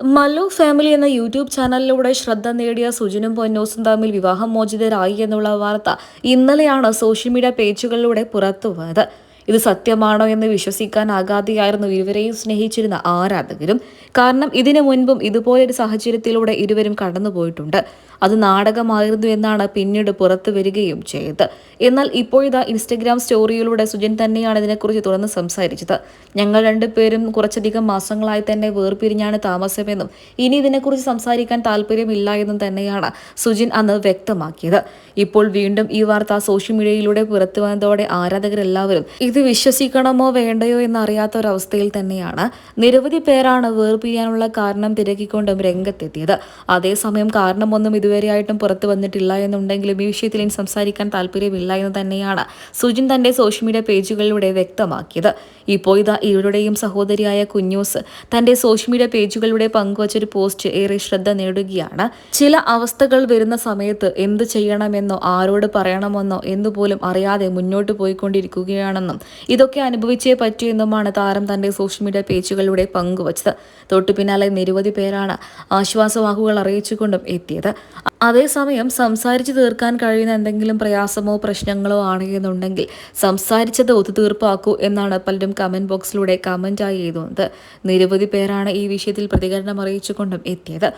Mallu family എന്ന YouTube ചാനലിലൂടെ ശ്രദ്ധ നേടിയ സുജിനും പൊന്നോസും തമ്മിൽ വിവാഹമോചിതരായി എന്നുള്ള വാർത്ത ഇന്നലെയാണ് സോഷ്യൽ മീഡിയ പേജുകളിലൂടെ പുറത്തുവന്നത്. ഇത് സത്യമാണോ എന്ന് വിശ്വസിക്കാനാകാതെയായിരുന്നു ഇരുവരെയും സ്നേഹിച്ചിരുന്ന ആരാധകരും. കാരണം ഇതിനു മുൻപും ഇതുപോലൊരു സാഹചര്യത്തിലൂടെ ഇരുവരും കടന്നുപോയിട്ടുണ്ട് അത് നാടകമായിരുന്നു എന്നാണ് പിന്നീട് പുറത്തു വരികയും ചെയ്തത്. എന്നാൽ ഇപ്പോഴിതാ ഇൻസ്റ്റഗ്രാം സ്റ്റോറിയിലൂടെ സുജൻ തന്നെയാണ് ഇതിനെക്കുറിച്ച് തുറന്ന് സംസാരിച്ചത്. ഞങ്ങൾ രണ്ടുപേരും കുറച്ചധികം മാസങ്ങളായി തന്നെ വേർപിരിഞ്ഞാണ് താമസമെന്നും ഇനി ഇതിനെക്കുറിച്ച് സംസാരിക്കാൻ താല്പര്യമില്ല എന്നും തന്നെയാണ് സുജിൻ അന്ന് വ്യക്തമാക്കിയത്. ഇപ്പോൾ വീണ്ടും ഈ വാർത്ത സോഷ്യൽ മീഡിയയിലൂടെ പുറത്തു വന്നതോടെ ആരാധകരെല്ലാവരും ഇത് വിശ്വസിക്കണമോ വേണ്ടയോ എന്നറിയാത്ത ഒരവസ്ഥയിൽ തന്നെയാണ് നിരവധി പേരാണ് വേർപിരിയാനുള്ള കാരണം തിരക്കിക്കൊണ്ടും രംഗത്തെത്തിയത്. അതേസമയം കാരണമൊന്നും ഇത് ഇതുവരെയായിട്ടും പുറത്തു വന്നിട്ടില്ല എന്നുണ്ടെങ്കിലും ഈ വിഷയത്തിൽ ഇനി സംസാരിക്കാൻ താല്പര്യമില്ല എന്ന് തന്നെയാണ് സുജിൻ തന്റെ സോഷ്യൽ മീഡിയ പേജുകളിലൂടെ വ്യക്തമാക്കിയത്. ഇപ്പോൾ ഇതാ ഇവരുടെയും സഹോദരിയായ കുഞ്ഞൂസ് തന്റെ സോഷ്യൽ മീഡിയ പേജുകളിലൂടെ പങ്കുവച്ചൊരു പോസ്റ്റ് ഏറെ ശ്രദ്ധ നേടുകയാണ്. ചില അവസ്ഥകൾ വരുന്ന സമയത്ത് എന്ത് ചെയ്യണമെന്നോ ആരോട് പറയണമെന്നോ എന്തുപോലും അറിയാതെ മുന്നോട്ട് പോയിക്കൊണ്ടിരിക്കുകയാണെന്നും ഇതൊക്കെ അനുഭവിച്ചേ പറ്റൂ എന്നുമാണ് താരം തന്റെ സോഷ്യൽ മീഡിയ പേജുകളിലൂടെ പങ്കുവച്ചത്. തൊട്ടു പിന്നാലെ നിരവധി പേരാണ് ആശ്വാസവാക്കുകൾ അറിയിച്ചുകൊണ്ടും എത്തിയത്. അതേസമയം സംസാരിച്ചു തീർക്കാൻ കഴിയുന്ന എന്തെങ്കിലും പ്രയാസമോ പ്രശ്നങ്ങളോ ആണ് എന്നുണ്ടെങ്കിൽ സംസാരിച്ചത് ഒത്തുതീർപ്പാക്കൂ എന്നാണ് പലരും കമന്റ് ബോക്സിലൂടെ കമന്റായി എഴുതുന്നത്. നിരവധി പേരാണ് ഈ വിഷയത്തിൽ പ്രതികരണം അറിയിച്ചുകൊണ്ടും എത്തിയത്.